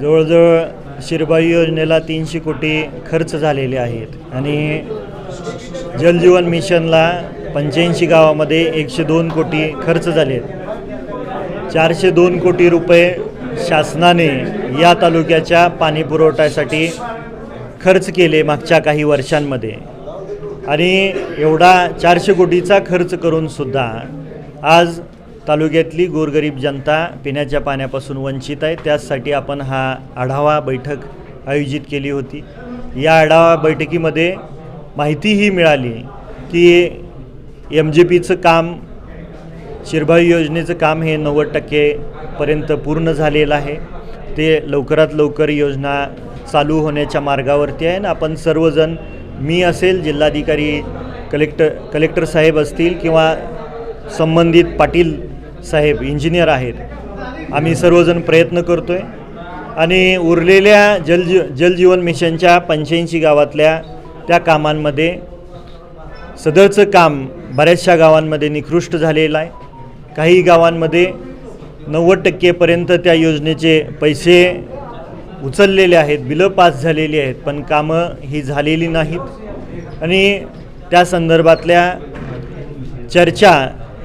जवळजवळ शिरबाई योजनेला तीनशे कोटी खर्च झालेले आहेत. आणि जलजीवन मिशनला पंच्याऐंशी गावामध्ये एकशे दोन कोटी खर्च झाले आहेत. चारशे दोन कोटी रुपये शासनाने या तालुक्याच्या पाणी पुरवठ्यासाठी खर्च केले मागच्या काही वर्षांमध्ये. आणि एवढा चारशे कोटीचा खर्च करूनसुद्धा आज तालुक्यातली गोरगरीब जनता पिण्याच्या पाण्यापासून वंचित आहे. त्याचसाठी आपण हा आढावा बैठक आयोजित केली होती. या आढावा बैठकीमध्ये माहितीही मिळाली की एम जे पीचं काम शिरभाई योजनेचं काम हे नव्वद टक्केपर्यंत पूर्ण झालेलं आहे. ते लवकरात लवकर योजना चालू होण्याच्या मार्गावरती आहे. आणि आपण सर्वजण मी असेल जिल्हाधिकारी कलेक्टर कलेक्टर साहेब असतील किंवा संबंधित पाटील साहेब इंजिनियर आहेत. आम्ही सर्वजण प्रयत्न करतो आहे आणि उरलेल्या जलजी जलजीवन मिशनच्या पंच्याऐंशी गावातल्या त्या कामांमध्ये सदरचं काम बऱ्याचशा गावांमध्ये निकृष्ट झालेलं आहे. काही गावांमध्ये नव्वद टक्केपर्यंत त्या योजनेचे पैसे उचललेले आहेत बिलं पास झालेली आहेत पण कामं ही झालेली नाहीत. आणि त्या संदर्भातल्या चर्चा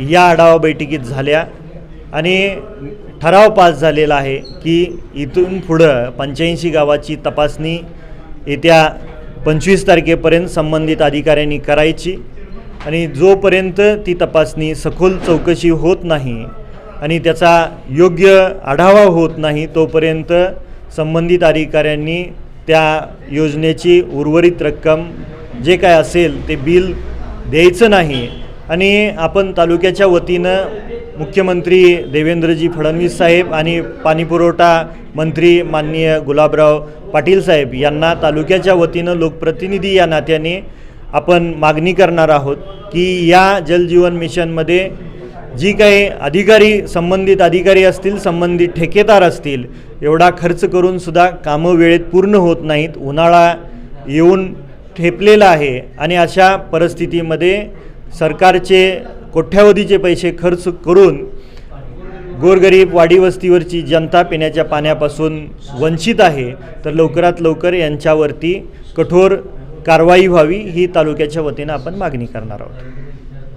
या आढावा बैठकीत झाल्या आणि ठराव पास झालेला आहे की इथून पुढं पंच्याऐंशी गावाची तपासणी येत्या पंचवीस तारखेपर्यंत संबंधित अधिकाऱ्यांनी करायची आणि जोपर्यंत ती तपासणी सखोल चौकशी होत नाही आणि त्याचा योग्य आढावा होत नाही तोपर्यंत संबंधित अधिकाऱ्यांनी त्या योजनेची उर्वरित रक्कम जे काय असेल ते बिल द्यायचं नाही. आणि आपण तालुक्याच्या वतीनं मुख्यमंत्री देवेंद्रजी फडणवीस साहेब आणि पाणीपुरवठा मंत्री माननीय गुलाबराव पाटील साहेब यांना तालुक्याच्या वतीनं लोकप्रतिनिधी या नात्याने आपण मागणी करणार आहोत की या जलजीवन मिशनमध्ये जी काही अधिकारी संबंधित अधिकारी असतील संबंधित ठेकेदार असतील एवढा खर्च करूनसुद्धा कामं वेळेत पूर्ण होत नाहीत उन्हाळा येऊन ठेपलेला आहे आणि अशा परिस्थितीमध्ये सरकारचे कोट्यावधीचे पैसे खर्च करून गोरगरीब वाडीवस्तीवरची जनता पिण्याच्या पाण्यापासून वंचित आहे तर लवकरात लवकर यांच्यावरती कठोर कारवाई व्हावी ही तालुक्याच्या वतीनं आपण मागणी करणार आहोत.